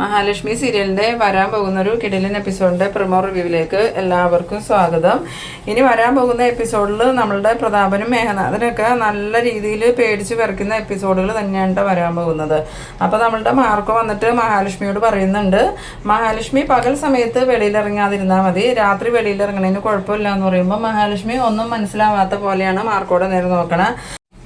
മഹാലക്ഷ്മി സീരിയലിന്റെ വരാൻ പോകുന്ന ഒരു കിടിലൻ എപ്പിസോഡിന്റെ പ്രമോ റിവ്യൂവിലേക്ക് എല്ലാവർക്കും സ്വാഗതം. ഇനി വരാൻ പോകുന്ന എപ്പിസോഡിൽ നമ്മളുടെ പ്രതാപനും മേഘനാഥനൊക്കെ നല്ല രീതിയിൽ പേടിച്ച് വരയ്ക്കുന്ന എപ്പിസോഡുകൾ തന്നെയാണ് വരാൻ പോകുന്നത്. അപ്പോൾ നമ്മളുടെ മാർക്ക് വന്നിട്ട് മഹാലക്ഷ്മിയോട് പറയുന്നുണ്ട് മഹാലക്ഷ്മി പകൽ സമയത്ത് വെളിയിലിറങ്ങാതിരുന്നാൽ മതി. രാത്രി വെളിയിലിറങ്ങണതിന് കുഴപ്പമില്ല എന്ന് പറയുമ്പോൾ മഹാലക്ഷ്മി ഒന്നും മനസ്സിലാവാത്ത പോലെയാണ് മാർക്കോടെ നേരെ നോക്കണേ.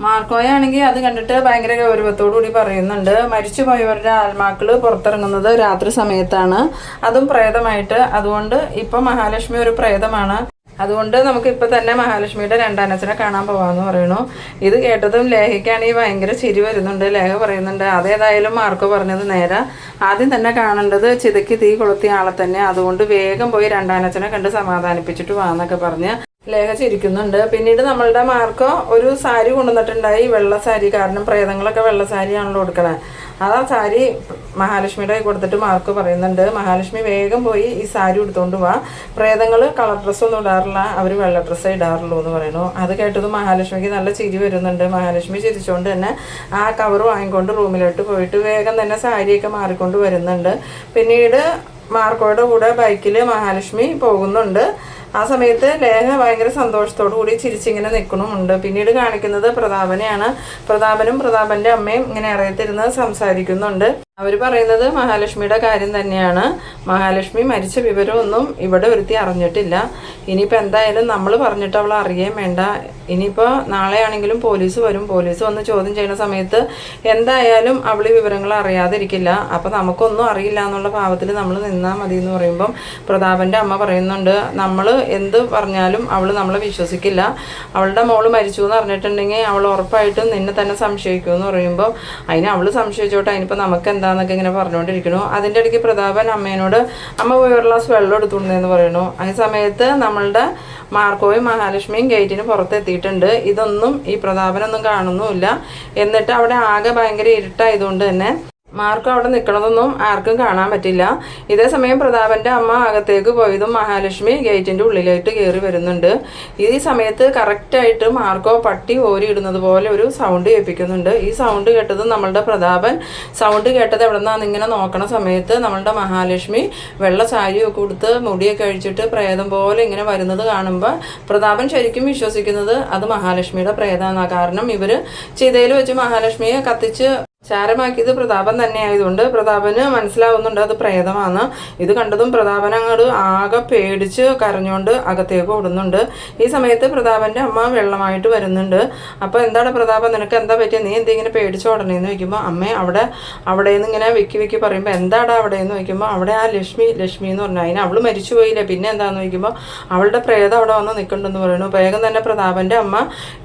മാർക്കോയാണെങ്കിൽ അത് കണ്ടിട്ട് ഭയങ്കര ഗൗരവത്തോടു കൂടി പറയുന്നുണ്ട്. മരിച്ചുപോയവരുടെ ആത്മാക്കൾ പുറത്തിറങ്ങുന്നത് രാത്രി സമയത്താണ്. അതും പ്രേതമായിട്ട്. അതുകൊണ്ട് ഇപ്പൊ മഹാലക്ഷ്മി ഒരു പ്രേതമാണ്. അതുകൊണ്ട് നമുക്ക് ഇപ്പൊ തന്നെ മഹാലക്ഷ്മിയുടെ രണ്ടാനച്ചനെ കാണാൻ പോവാന്ന് പറയുന്നു. ഇത് കേട്ടതും ലേഹയ്ക്കാണെങ്കിൽ ഭയങ്കര ചിരി വരുന്നുണ്ട്. ലേഹ പറയുന്നുണ്ട് അതേതായാലും മാർക്കോ പറഞ്ഞത് നേരെ. ആദ്യം തന്നെ കാണേണ്ടത് ചിതയ്ക്ക് തീ കൊളുത്തിയ ആളെ തന്നെ അതുകൊണ്ട് വേഗം പോയി രണ്ടാനച്ചനെ കണ്ട് സമാധാനിപ്പിച്ചിട്ട് വാന്നൊക്കെ പറഞ്ഞ് ലേഖ ചിരിക്കുന്നുണ്ട്. പിന്നീട് നമ്മളുടെ മാർക്കോ ഒരു സാരി കൊണ്ടുവന്നിട്ടുണ്ടായി. വെള്ള സാരി. കാരണം പ്രേതങ്ങളൊക്കെ വെള്ള സാരിയാണല്ലോ കൊടുക്കണേ ആ സാരി മഹാലക്ഷ്മിയുടെ കൊടുത്തിട്ട് മാർക്ക് പറയുന്നുണ്ട്. മഹാലക്ഷ്മി വേഗം പോയി ഈ സാരി എടുത്തുകൊണ്ട് വാ. പ്രേതങ്ങൾ കളർ ഡ്രസ്സൊന്നും ഇടാറില്ല. അവർ വെള്ള ഡ്രസ്സേ ഇടാറുള്ളൂ എന്ന് പറയുന്നു. അത് കേട്ടത് മഹാലക്ഷ്മിക്ക് നല്ല ചിരി വരുന്നുണ്ട്. മഹാലക്ഷ്മി ചിരിച്ചുകൊണ്ട് തന്നെ ആ കവർ വാങ്ങിക്കൊണ്ട് റൂമിലോട്ട് പോയിട്ട് വേഗം തന്നെ സാരിയൊക്കെ മാറിക്കൊണ്ട് വരുന്നുണ്ട്. പിന്നീട് മാർക്കോയുടെ കൂടെ ബൈക്കിൽ മഹാലക്ഷ്മി പോകുന്നുണ്ട്. ആ സമയത്ത് ലേഖ ഭയങ്കര സന്തോഷത്തോടു കൂടി ചിരിച്ചിങ്ങനെ നിൽക്കണമുണ്ട് പിന്നീട് കാണിക്കുന്നത് പ്രതാപനെയാണ്. പ്രതാപനും പ്രതാപന്റെ അമ്മയും ഇങ്ങനെ അറിയത്തിരുന്ന് സംസാരിക്കുന്നുണ്ട്. അവർ പറയുന്നത് മഹാലക്ഷ്മിയുടെ കാര്യം തന്നെയാണ്. മഹാലക്ഷ്മി മരിച്ച വിവരമൊന്നും ഇവിടെ ഒരുത്തി അറിഞ്ഞിട്ടില്ല. ഇനിയിപ്പോൾ എന്തായാലും നമ്മൾ പറഞ്ഞിട്ട് അവൾ അറിയുകയും വേണ്ട. ഇനിയിപ്പോൾ നാളെയാണെങ്കിലും പോലീസ് വരും. പോലീസ് വന്ന് ചോദ്യം ചെയ്യുന്ന സമയത്ത് എന്തായാലും അവൾ വിവരങ്ങൾ അറിയാതിരിക്കില്ല. അപ്പോൾ നമുക്കൊന്നും അറിയില്ല എന്നുള്ള ഭാവത്തിൽ നമ്മൾ നിന്നാൽ മതി എന്ന് പറയുമ്പം പ്രതാപന്റെ അമ്മ പറയുന്നുണ്ട്. നമ്മൾ എന്ത് പറഞ്ഞാലും അവൾ നമ്മളെ വിശ്വസിക്കില്ല. അവളുടെ മോൾ മരിച്ചു എന്ന് അറിഞ്ഞിട്ടുണ്ടെങ്കിൽ അവൾ ഉറപ്പായിട്ടും നിന്നെ തന്നെ സംശയിക്കുമെന്ന് പറയുമ്പോൾ അതിന് അവൾ സംശയിച്ചോട്ടെ. അതിനിപ്പോൾ നമുക്ക് എന്താന്നൊക്കെ ഇങ്ങനെ പറഞ്ഞുകൊണ്ടിരിക്കുന്നു അതിന്റെ ഇടയ്ക്ക് പ്രതാപൻ അമ്മേനോട് അമ്മ പോയി ഒരു ഗ്ലാസ് വെള്ളം എടുത്തുണ്ടെന്ന് പറയുന്നു. ആ സമയത്ത് നമ്മളുടെ മാർക്കോയും മഹാലക്ഷ്മിയും ഗേറ്റിന് പുറത്തെത്തിയിട്ടുണ്ട്. ഇതൊന്നും ഈ പ്രതാപനൊന്നും കാണുന്നുമില്ല. എന്നിട്ട് അവിടെ ആകെ ഭയങ്കര ഇരുട്ടായതുകൊണ്ട് തന്നെ മാർക്ക് അവിടെ നിൽക്കണതൊന്നും ആർക്കും കാണാൻ പറ്റില്ല. ഇതേ സമയം പ്രതാപന്റെ അമ്മ അകത്തേക്ക് പോയതും മഹാലക്ഷ്മി ഗേറ്റിന്റെ ഉള്ളിലായിട്ട് കയറി വരുന്നുണ്ട്. ഈ സമയത്ത് കറക്റ്റായിട്ട് മാർക്കോ പട്ടി ഓരിയിടുന്നത് പോലെ ഒരു സൗണ്ട് കേൾപ്പിക്കുന്നുണ്ട് ഈ സൗണ്ട് കേട്ടത് നമ്മളുടെ പ്രതാപൻ. സൗണ്ട് കേട്ടത് എവിടെ നിന്നാണ് ഇങ്ങനെ നോക്കണ സമയത്ത് നമ്മളുടെ മഹാലക്ഷ്മി വെള്ള സാരിയൊക്കെ കൊടുത്ത് മുടിയൊക്കെ അഴിച്ചിട്ട് പ്രേതം പോലെ ഇങ്ങനെ വരുന്നത് കാണുമ്പോൾ പ്രതാപൻ ശരിക്കും വിശ്വസിക്കുന്നത് അത് മഹാലക്ഷ്മിയുടെ പ്രേതമാണ് കാരണം ഇവർ ചിതയിൽ വെച്ച് മഹാലക്ഷ്മിയെ കത്തിച്ച് ചാരമാക്കിയത് പ്രതാപൻ തന്നെ ആയതുകൊണ്ട് പ്രതാപന് മനസ്സിലാവുന്നുണ്ട് അത് പ്രേതമാണ് ഇത് കണ്ടതും പ്രതാപൻ അങ്ങോട്ട് ആകെ പേടിച്ച് കരഞ്ഞുകൊണ്ട് അകത്തേക്ക് ഓടുന്നുണ്ട്. ഈ സമയത്ത് പ്രതാപന്റെ അമ്മ വെള്ളമായിട്ട് വരുന്നുണ്ട്. അപ്പോൾ എന്താണ് പ്രതാപൻ നിനക്ക് എന്താ പറ്റിയത് നീ എന്തെങ്കിലും പേടിച്ച് ഓടണേന്ന് ചോദിക്കുമ്പോൾ അമ്മ അവിടെ അവിടെ നിന്ന് ഇങ്ങനെ വിക്കി വിക്കി പറയുമ്പോൾ എന്താടാ അവിടെ എന്ന് ചോദിക്കുമ്പോൾ അവിടെ ആ ലക്ഷ്മി ലക്ഷ്മി എന്ന് പറഞ്ഞാൽ അതിന് അവൾ മരിച്ചു പോയില്ലേ? പിന്നെ എന്താന്ന് ചോദിക്കുമ്പോൾ അവളുടെ പ്രേതം അവിടെ വന്ന് നിൽക്കുന്നുണ്ടെന്ന് പറയുന്നു. വേഗം തന്നെ പ്രതാപന്റെ അമ്മ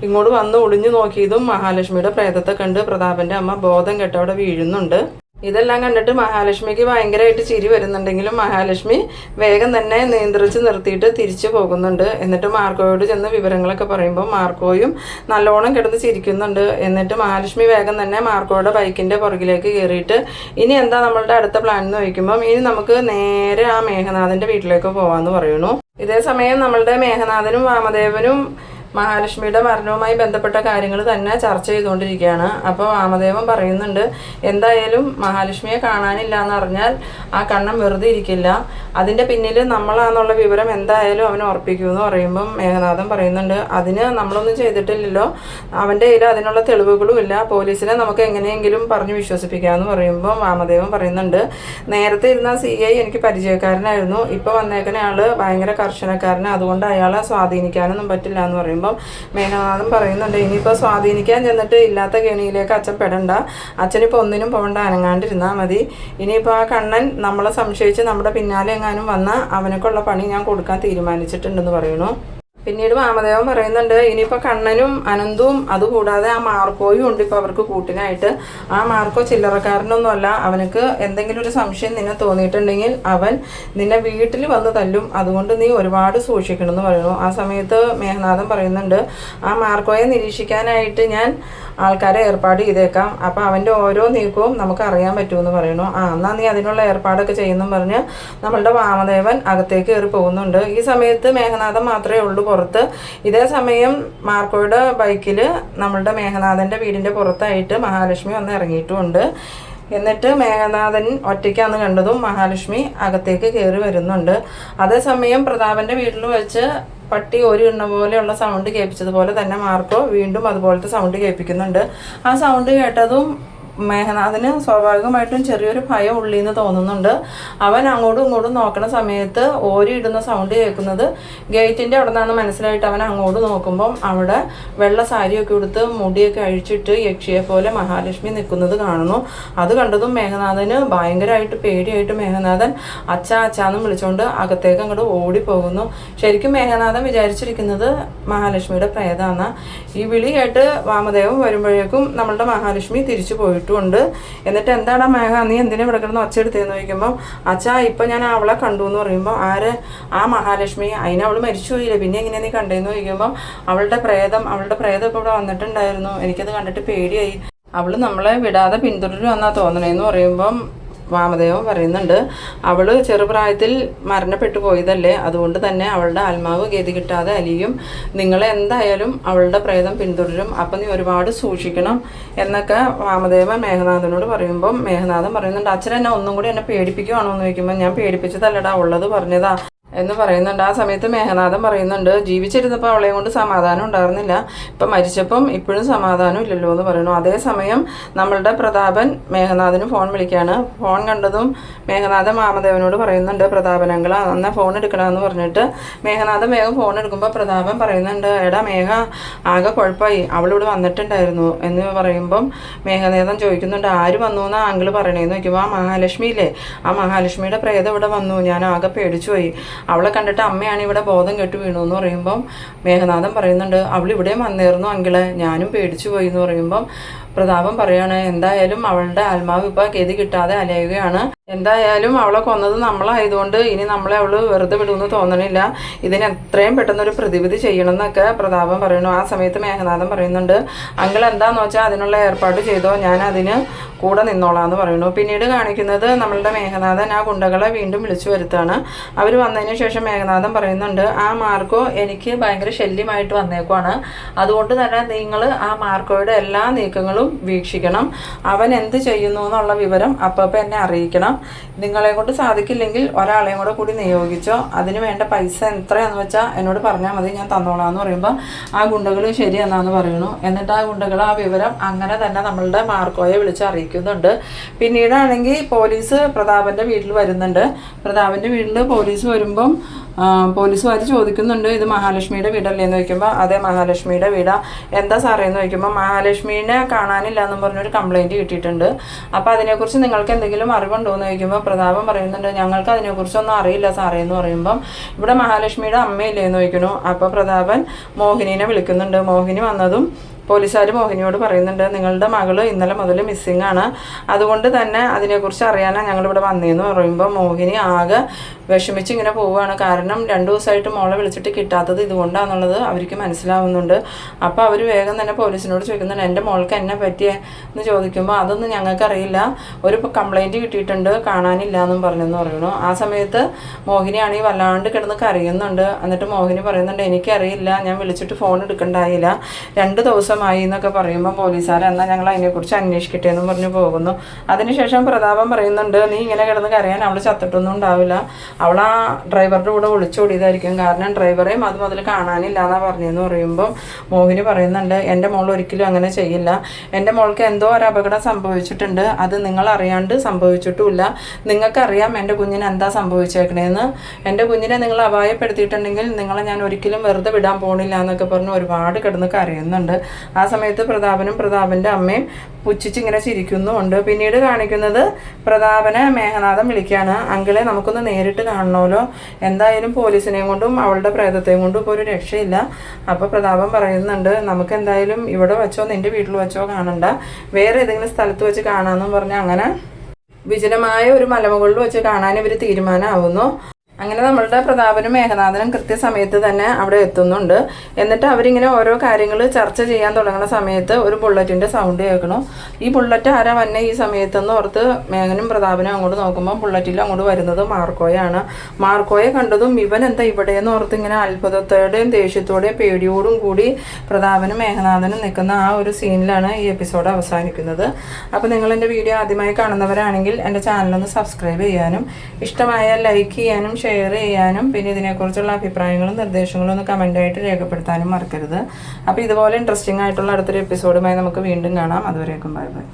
ഇങ്ങോട്ട് വന്ന് ഒളിഞ്ഞു നോക്കിയതും മഹാലക്ഷ്മിയുടെ പ്രേതത്തെ കണ്ട് പ്രതാപന്റെ അമ്മ ബോധം കെട്ട് അവിടെ വീഴുന്നുണ്ട്. ഇതെല്ലാം കണ്ടിട്ട് മഹാലക്ഷ്മിക്ക് ഭയങ്കരമായിട്ട് ചിരി വരുന്നുണ്ടെങ്കിലും മഹാലക്ഷ്മി വേഗം തന്നെ നിയന്ത്രിച്ച് നിർത്തിയിട്ട് തിരിച്ചു പോകുന്നുണ്ട്. എന്നിട്ട് മാർക്കോയോട് ചെന്ന് വിവരങ്ങളൊക്കെ പറയുമ്പോൾ മാർക്കോയും നല്ലോണം കിടന്ന് ചിരിക്കുന്നുണ്ട്. എന്നിട്ട് മഹാലക്ഷ്മി വേഗം തന്നെ മാർക്കോയുടെ ബൈക്കിന്റെ പുറകിലേക്ക് കയറിയിട്ട് ഇനി എന്താ നമ്മളുടെ അടുത്ത പ്ലാൻ എന്ന് ചോദിക്കുമ്പം ഇനി നമുക്ക് നേരെ ആ മേഘനാഥന്റെ വീട്ടിലേക്ക് പോകാമെന്ന് പറയുന്നു. ഇതേ സമയം നമ്മളുടെ മേഘനാഥനും വാമദേവനും മഹാലക്ഷ്മിയുടെ മരണവുമായി ബന്ധപ്പെട്ട കാര്യങ്ങൾ തന്നെ ചർച്ച ചെയ്തുകൊണ്ടിരിക്കുകയാണ്. അപ്പോൾ വാമദേവൻ പറയുന്നുണ്ട് എന്തായാലും മഹാലക്ഷ്മിയെ കാണാനില്ല എന്ന് അറിഞ്ഞാൽ ആ കണ്ണം വെറുതെ ഇരിക്കില്ല. അതിന്റെ പിന്നിൽ നമ്മളാന്നുള്ള വിവരം എന്തായാലും അവൻ ഉറപ്പിക്കുമെന്ന് പറയുമ്പം മേഘനാഥൻ പറയുന്നുണ്ട്. അതിന് നമ്മളൊന്നും ചെയ്തിട്ടില്ലല്ലോ. അവന്റെ കയ്യിൽ അതിനുള്ള തെളിവുകളും ഇല്ല. പോലീസിനെ നമുക്ക് എങ്ങനെയെങ്കിലും പറഞ്ഞു വിശ്വസിപ്പിക്കാമെന്ന് പറയുമ്പോൾ വാമദേവൻ പറയുന്നുണ്ട്. നേരത്തെ ഇരുന്ന സി ഐ എനിക്ക് പരിചയക്കാരനായിരുന്നു. ഇപ്പോൾ വന്നേക്കുന്ന ആൾ ഭയങ്കര കർശനക്കാരൻ അതുകൊണ്ട് അയാളെ സ്വാധീനിക്കാനൊന്നും പറ്റില്ല എന്ന് പറയുമ്പം മേഘനാഥൻ പറയുന്നുണ്ട് ഇനിയിപ്പോൾ സ്വാധീനിക്കാൻ ചെന്നിട്ട് ഇല്ലാത്ത കെണിയിലേക്ക് അച്ഛൻ പെടണ്ട. അച്ഛനിപ്പോൾ ഒന്നിനും പോകണ്ട അനങ്ങാണ്ടിരുന്നാൽ മതി. ഇനിയിപ്പോൾ ആ കണ്ണൻ നമ്മളെ സംശയിച്ച് നമ്മുടെ പിന്നാലെ എങ്ങാനും വന്നാൽ അവനക്കുള്ള പണി ഞാൻ കൊടുക്കാൻ തീരുമാനിച്ചിട്ടുണ്ടെന്ന് പറയുന്നു. പിന്നീട് വാമദേവൻ പറയുന്നുണ്ട് ഇനിയിപ്പോൾ കണ്ണനും അനന്തവും അതുകൂടാതെ ആ മാർക്കോയും ഉണ്ട് ഇപ്പോൾ അവർക്ക് കൂട്ടിനായിട്ട്. ആ മാർക്കോ ചില്ലറക്കാരനൊന്നുമല്ല. അവനക്ക് എന്തെങ്കിലും ഒരു സംശയം നിന്നെ തോന്നിയിട്ടുണ്ടെങ്കിൽ അവൻ നിന്നെ വീട്ടിൽ വന്ന് തല്ലും. അതുകൊണ്ട് നീ ഒരുപാട് സൂക്ഷിക്കണം എന്ന് പറയുന്നു. ആ സമയത്ത് മേഘനാഥൻ പറയുന്നുണ്ട് ആ മാർക്കോയെ നിരീക്ഷിക്കാനായിട്ട് ഞാൻ ആൾക്കാരെ ഏർപ്പാട് ചെയ്തേക്കാം. അപ്പം അവന്റെ ഓരോ നീക്കവും നമുക്ക് അറിയാൻ പറ്റുമെന്ന് പറയുന്നു. ആ എന്നാൽ നീ അതിനുള്ള ഏർപ്പാടൊക്കെ ചെയ്യുന്നു പറഞ്ഞ് നമ്മളുടെ വാമദേവൻ അകത്തേക്ക് കയറി പോകുന്നുണ്ട്. ഈ സമയത്ത് മേഘനാഥൻ മാത്രമേ ഉള്ളൂ പുറത്ത്. ഇതേ സമയം മാർക്കോയുടെ ബൈക്കിൽ നമ്മളുടെ മേഘനാഥന്റെ വീടിന്റെ പുറത്തായിട്ട് മഹാലക്ഷ്മി വന്ന് ഇറങ്ങിയിട്ടുമുണ്ട് എന്നിട്ട് മേഘനാഥൻ ഒറ്റയ്ക്കാന്ന് കണ്ടതും മഹാലക്ഷ്മി അകത്തേക്ക് കയറി വരുന്നുണ്ട്. അതേസമയം പ്രതാപന്റെ വീട്ടിൽ വെച്ച് പട്ടി ഒരു എണ്ണ പോലെയുള്ള സൗണ്ട് കേൾപ്പിച്ചതുപോലെ തന്നെ മാർക്കോ വീണ്ടും അതുപോലത്തെ സൗണ്ട് കേൾപ്പിക്കുന്നുണ്ട്. ആ സൗണ്ട് കേട്ടതും മേഘനാഥന് സ്വാഭാവികമായിട്ടും ചെറിയൊരു ഭയം ഉള്ളിൽ നിന്ന് തോന്നുന്നുണ്ട്. അവൻ അങ്ങോട്ടും ഇങ്ങോട്ടും നോക്കുന്ന സമയത്ത് ഓരി ഇടുന്ന സൗണ്ട് കേൾക്കുന്നത് ഗേറ്റിന്റെ അവിടെ നിന്നാണ് മനസ്സിലായിട്ട് അവൻ അങ്ങോട്ട് നോക്കുമ്പം അവിടെ വെള്ള സാരിയൊക്കെ ഉടുത്ത് മുടിയൊക്കെ അഴിച്ചിട്ട് യക്ഷിയെ പോലെ മഹാലക്ഷ്മി നിൽക്കുന്നത് കാണുന്നു. അത് കണ്ടതും മേഘനാഥന് ഭയങ്കരമായിട്ട് പേടിയായിട്ട് മേഘനാഥൻ അച്ഛ അച്ഛാന്നും വിളിച്ചുകൊണ്ട് അകത്തേക്ക് അങ്ങോട്ട് ഓടിപ്പോകുന്നു. ശരിക്കും മേഘനാഥൻ വിചാരിച്ചിരിക്കുന്നത് മഹാലക്ഷ്മിയുടെ പ്രേതാന്ന. ഈ വിളി കേട്ട് വാമദേവൻ വരുമ്പോഴേക്കും നമ്മളുടെ മഹാലക്ഷ്മി തിരിച്ചു പോയിട്ടുമുണ്ട് എന്നിട്ട് എന്താടാ മേഘ? നീ എന്തിനാ ഇവിടെ കിടന്ന് ഒച്ചെടുത്തേന്ന് ചോദിക്കുമ്പോൾ അച്ഛാ ഇപ്പൊ ഞാൻ അവളെ കണ്ടു എന്ന് പറയുമ്പോൾ ആര്? ആ മഹാലക്ഷ്മി. അതിനെ അവൾ മരിച്ചു പോയില്ലേ. പിന്നെ എങ്ങനെയാ നീ കണ്ടേന്ന് ചോദിക്കുമ്പോൾ അവളുടെ പ്രേതം അവളുടെ പ്രേതം ഇപ്പോൾ ഇവിടെ വന്നിട്ടുണ്ടായിരുന്നു. എനിക്കത് കണ്ടിട്ട് പേടിയായി. അവൾ നമ്മളെ വിടാതെ പിന്തുടരുമെന്നാണ് തോന്നണേന്ന് പറയുമ്പം വാമദേവൻ പറയുന്നുണ്ട്. അവൾ ചെറുപ്രായത്തിൽ മരണപ്പെട്ടു പോയതല്ലേ? അതുകൊണ്ട് തന്നെ അവളുടെ ആത്മാവ് ഗതി കിട്ടാതെ അലിയും. നിങ്ങളെ എന്തായാലും അവളുടെ പ്രേതം പിന്തുടരും. അപ്പം നീ ഒരുപാട് സൂക്ഷിക്കണം എന്നൊക്കെ വാമദേവൻ മേഘനാഥനോട് പറയുമ്പോൾ മേഘനാഥൻ പറയുന്നുണ്ട്. അച്ഛൻ എന്നെ ഒന്നും കൂടി എന്നെ പേടിപ്പിക്കുവാണോ എന്ന് ചോദിക്കുമ്പോൾ ഞാൻ പേടിപ്പിച്ചതല്ലടാ ഉള്ളത് പറഞ്ഞതാ. എന്ന് പറയുന്നുണ്ട്. ആ സമയത്ത് മേഘനാഥൻ പറയുന്നുണ്ട് ജീവിച്ചിരുന്നപ്പോൾ അവളെ കൊണ്ട് സമാധാനം ഉണ്ടായിരുന്നില്ല. ഇപ്പം മരിച്ചപ്പം ഇപ്പോഴും സമാധാനം ഇല്ലല്ലോ എന്ന് പറയുന്നു. അതേസമയം നമ്മളുടെ പ്രതാപൻ മേഘനാഥന് ഫോൺ വിളിക്കുകയാണ്. ഫോൺ കണ്ടതും മേഘനാഥൻ മാമദേവനോട് പറയുന്നുണ്ട് പ്രതാപനങ്ങൾ അന്ന് ഫോൺ എടുക്കണമെന്ന് പറഞ്ഞിട്ട്. മേഘനാഥൻ വേഗം ഫോൺ എടുക്കുമ്പോൾ പ്രതാപൻ പറയുന്നുണ്ട് എടാ മേഘ ആകെ കുഴപ്പമായി അവളിവിടെ വന്നിട്ടുണ്ടായിരുന്നു. എന്ന് പറയുമ്പം മേഘനാഥൻ ചോദിക്കുന്നുണ്ട് ആര് വന്നു എന്നാ ആങ്കിൾ പറയണേന്ന്? നോക്കുമ്പോൾ ആ മഹാലക്ഷ്മി ഇല്ലേ ആ മഹാലക്ഷ്മിയുടെ പ്രേതം ഇവിടെ വന്നു. ഞാൻ ആകെ പേടിച്ചു പോയി അവളെ കണ്ടിട്ട് അമ്മയാണ് ഇവിടെ ബോധം കെട്ട് വീണു എന്ന് പറയുമ്പം മേഘനാഥൻ പറയുന്നുണ്ട് അവൾ ഇവിടെ വന്നേർന്നു അങ്കിളെ ഞാനും പേടിച്ചു പോയി എന്ന് പറയുമ്പം പ്രതാപം പറയാണ് എന്തായാലും അവളുടെ ആത്മാവ് ഇപ്പോൾ ഗതി കിട്ടാതെ അലയുകയാണ്. എന്തായാലും അവളെ കൊന്നത് നമ്മളായതുകൊണ്ട് ഇനി നമ്മളെ അവൾ വെറുതെ വിടുമെന്ന് തോന്നണില്ല. ഇതിന് എത്രയും പെട്ടെന്ന് ഒരു പ്രതിവിധി ചെയ്യണം എന്നൊക്കെ പ്രതാപം പറയുന്നു. ആ സമയത്ത് മേഘനാഥൻ പറയുന്നുണ്ട് അങ്കിൾ എന്താന്ന് വെച്ചാൽ അതിനുള്ള ഏർപ്പാട് ചെയ്തോ ഞാൻ അതിന് കൂടെ നിന്നോളാം എന്ന് പറയുന്നു. പിന്നീട് കാണിക്കുന്നത് നമ്മളുടെ മേഘനാഥൻ ആ ഗുണ്ടകളെ വീണ്ടും വിളിച്ചു വരുത്താണ് അവർ വന്നതിന് ശേഷം മേഘനാഥൻ പറയുന്നുണ്ട് ആ മാർക്കോ എനിക്ക് ഭയങ്കര ശല്യമായിട്ട് വന്നേക്കുവാണ്. അതുകൊണ്ട് തന്നെ നിങ്ങൾ ആ മാർക്കോയുടെ എല്ലാ നീക്കങ്ങളും വീക്ഷിക്കണം. അവൻ എന്ത് ചെയ്യുന്നു എന്നുള്ള വിവരം അപ്പപ്പം എന്നെ അറിയിക്കണം. നിങ്ങളെ കൊണ്ട് സാധിക്കില്ലെങ്കിൽ ഒരാളെയും കൂടെ കൂടി നിയോഗിച്ചോ. അതിന് വേണ്ട പൈസ എത്രയാന്ന് വെച്ചാൽ എന്നോട് പറഞ്ഞാൽ മതി ഞാൻ തന്നോളാം എന്ന് പറയുമ്പോൾ ആ ഗുണ്ടകൾ ശരി എന്നാന്ന് പറയുന്നു. എന്നിട്ട് ആ ഗുണ്ടകൾ ആ വിവരം അങ്ങനെ തന്നെ നമ്മളുടെ മാർക്കോയെ വിളിച്ച് അറിയിക്കുന്നുണ്ട്. പിന്നീടാണെങ്കിൽ പോലീസ് പ്രതാപന്റെ വീട്ടിൽ വരുന്നുണ്ട്. പ്രതാപന്റെ വീട്ടിൽ പോലീസ് വരുമ്പം പോലീസുകാർ ചോദിക്കുന്നുണ്ട് ഇത് മഹാലക്ഷ്മിയുടെ വീടല്ലേ എന്ന് ചോദിക്കുമ്പോൾ അതെ മഹാലക്ഷ്മിയുടെ വീടാ. എന്താ സാറേ എന്ന് ചോദിക്കുമ്പോൾ മഹാലക്ഷ്മീനെ കാണാനില്ല എന്നും പറഞ്ഞൊരു കംപ്ലൈന്റ് കിട്ടിയിട്ടുണ്ട്. അപ്പോൾ അതിനെക്കുറിച്ച് നിങ്ങൾക്ക് എന്തെങ്കിലും അറിവുണ്ടോ? എന്ന് ചോദിക്കുമ്പോൾ പ്രതാപം പറയുന്നുണ്ട് ഞങ്ങൾക്ക് അതിനെക്കുറിച്ചൊന്നും അറിയില്ല സാറേ എന്ന് പറയുമ്പം. ഇവിടെ മഹാലക്ഷ്മിയുടെ അമ്മയില്ലേ എന്ന് ചോദിക്കുന്നു. അപ്പോൾ പ്രതാപൻ മോഹിനിനെ വിളിക്കുന്നുണ്ട്. മോഹിനി വന്നതും പോലീസുകാർ മോഹിനിയോട് പറയുന്നുണ്ട് നിങ്ങളുടെ മകൾ ഇന്നലെ മുതൽ മിസ്സിംഗ് ആണ്. അതുകൊണ്ട് തന്നെ അതിനെക്കുറിച്ച് അറിയാനാണ് ഞങ്ങളിവിടെ വന്നതെന്ന് പറയുമ്പോൾ മോഹിനി ആകെ വിഷമിച്ച് ഇങ്ങനെ പോവുകയാണ്. കാരണം രണ്ട് ദിവസമായിട്ട് മോളെ വിളിച്ചിട്ട് കിട്ടാത്തത് ഇതുകൊണ്ടാണെന്നുള്ളത് അവർക്ക് മനസ്സിലാവുന്നുണ്ട്. അപ്പോൾ അവർ വേഗം തന്നെ പോലീസിനോട് ചോദിക്കുന്നുണ്ട് എന്റെ മോൾക്ക് എന്നെ പറ്റിയ? എന്ന് ചോദിക്കുമ്പോൾ അതൊന്നും ഞങ്ങൾക്കറിയില്ല. ഒരു കംപ്ലൈന്റ് കിട്ടിയിട്ടുണ്ട് കാണാനില്ല എന്നും പറഞ്ഞെന്ന് പറയുന്നു. ആ സമയത്ത് മോഹിനിയാണെങ്കിൽ വല്ലാണ്ട് കിടന്ന് കരയുന്നുണ്ട്. എന്നിട്ട് മോഹിനി പറയുന്നുണ്ട് എനിക്കറിയില്ല ഞാൻ വിളിച്ചിട്ട് ഫോൺ എടുക്കണ്ടായില്ല. രണ്ട് ദിവസമായി എന്നൊക്കെ പറയുമ്പോൾ പോലീസുകാർ എന്നാൽ ഞങ്ങൾ അതിനെക്കുറിച്ച് അന്വേഷിക്കട്ടെ എന്ന് പറഞ്ഞു പോകുന്നു. അതിനുശേഷം പ്രതാപം പറയുന്നുണ്ട് നീ ഇങ്ങനെ കിടന്ന് കരയാൻ അവൾ ചത്തിട്ടൊന്നും ഉണ്ടാവില്ല. അവൾ ആ ഡ്രൈവറുടെ കൂടെ ഒളിച്ചോടിയതായിരിക്കും കാരണം ഡ്രൈവറേയും അത് മുതൽ കാണാനില്ല എന്നാ പറഞ്ഞതെന്ന് പറയുമ്പോൾ മോഹിനി പറയുന്നുണ്ട് എന്റെ മോൾ ഒരിക്കലും അങ്ങനെ ചെയ്യില്ല. എന്റെ മോൾക്ക് എന്തോ ഒരു അപകടം സംഭവിച്ചിട്ടുണ്ട്. അത് നിങ്ങൾ അറിയാണ്ട് സംഭവിച്ചിട്ടുമില്ല. നിങ്ങൾക്കറിയാം എന്റെ കുഞ്ഞിന് എന്താ സംഭവിച്ചേക്കണേന്ന്. എന്റെ കുഞ്ഞിനെ നിങ്ങൾ അപായപ്പെടുത്തിയിട്ടുണ്ടെങ്കിൽ നിങ്ങളെ ഞാൻ ഒരിക്കലും വെറുതെ വിടാൻ പോണില്ല എന്നൊക്കെ പറഞ്ഞ് ഒരുപാട് കിടന്ന് കരയുന്നുണ്ട്. ആ സമയത്ത് പ്രതാപനും പ്രതാപന്റെ അമ്മയും പുച്ഛിച്ചിങ്ങനെ ചിരിക്കുന്നുമുണ്ട്. പിന്നീട് കാണിക്കുന്നത് പ്രതാപനെ മേഘനാഥം വിളിക്കുകയാണ്. അങ്കിളെ നമുക്കൊന്ന് നേരിട്ട് കാണണമല്ലോ. എന്തായാലും പോലീസിനെയും കൊണ്ടും അവളുടെ പ്രേതത്തെയും കൊണ്ടും ഇപ്പോൾ ഒരു രക്ഷയില്ല. അപ്പോൾ പ്രതാപൻ പറയുന്നുണ്ട് നമുക്ക് എന്തായാലും ഇവിടെ വെച്ചോ നിന്റെ വീട്ടിൽ വെച്ചോ കാണണ്ട. വേറെ ഏതെങ്കിലും സ്ഥലത്ത് വെച്ച് കാണാമെന്നും പറഞ്ഞ് അങ്ങനെ വിജനമായ ഒരു മലമുകളിൽ വെച്ച് കാണാൻ ഇവർ തീരുമാനമാവുന്നു. അങ്ങനെ നമ്മളുടെ പ്രതാപനും മേഘനാഥനും കൃത്യസമയത്ത് തന്നെ അവിടെ എത്തുന്നുണ്ട്. എന്നിട്ട് അവരിങ്ങനെ ഓരോ കാര്യങ്ങൾ ചർച്ച ചെയ്യാൻ തുടങ്ങുന്ന സമയത്ത് ഒരു ബുള്ളറ്റിന്റെ സൗണ്ട് കേൾക്കണം. ഈ ബുള്ളറ്റ് ആരാ വന്നെ ഈ സമയത്തെന്ന് ഓർത്ത് മേഘനും പ്രതാപനും അങ്ങോട്ട് നോക്കുമ്പോൾ ബുള്ളറ്റിൽ അങ്ങോട്ട് വരുന്നത് മാർക്കോയാണ്. മാർക്കോയെ കണ്ടതും ഇവൻ എന്താ ഇവിടെയെന്ന് ഓർത്ത് ഇങ്ങനെ അത്ഭുതത്തോടെയും ദേഷ്യത്തോടെയും പേടിയോടും കൂടി പ്രതാപനും മേഘനാഥനും നിൽക്കുന്ന ആ ഒരു സീനിലാണ് ഈ എപ്പിസോഡ് അവസാനിക്കുന്നത്. അപ്പോൾ നിങ്ങൾ എന്റെ വീഡിയോ ആദ്യമായി കാണുന്നവരാണെങ്കിൽ എന്റെ ചാനലൊന്ന് സബ്സ്ക്രൈബ് ചെയ്യാനും ഇഷ്ടമായാൽ ലൈക്ക് ചെയ്യാനും ഷെയർ ചെയ്യാനും പിന്നെ ഇതിനെക്കുറിച്ചുള്ള അഭിപ്രായങ്ങളും നിർദ്ദേശങ്ങളും ഒന്ന് കമന്റായിട്ട് രേഖപ്പെടുത്താനും മറക്കരുത്. അപ്പോൾ ഇതുപോലെ ഇൻട്രസ്റ്റിംഗ് ആയിട്ടുള്ള അടുത്തൊരു എപ്പിസോഡുമായി നമുക്ക് വീണ്ടും കാണാം. അതുവരേക്കും ബൈ ബൈ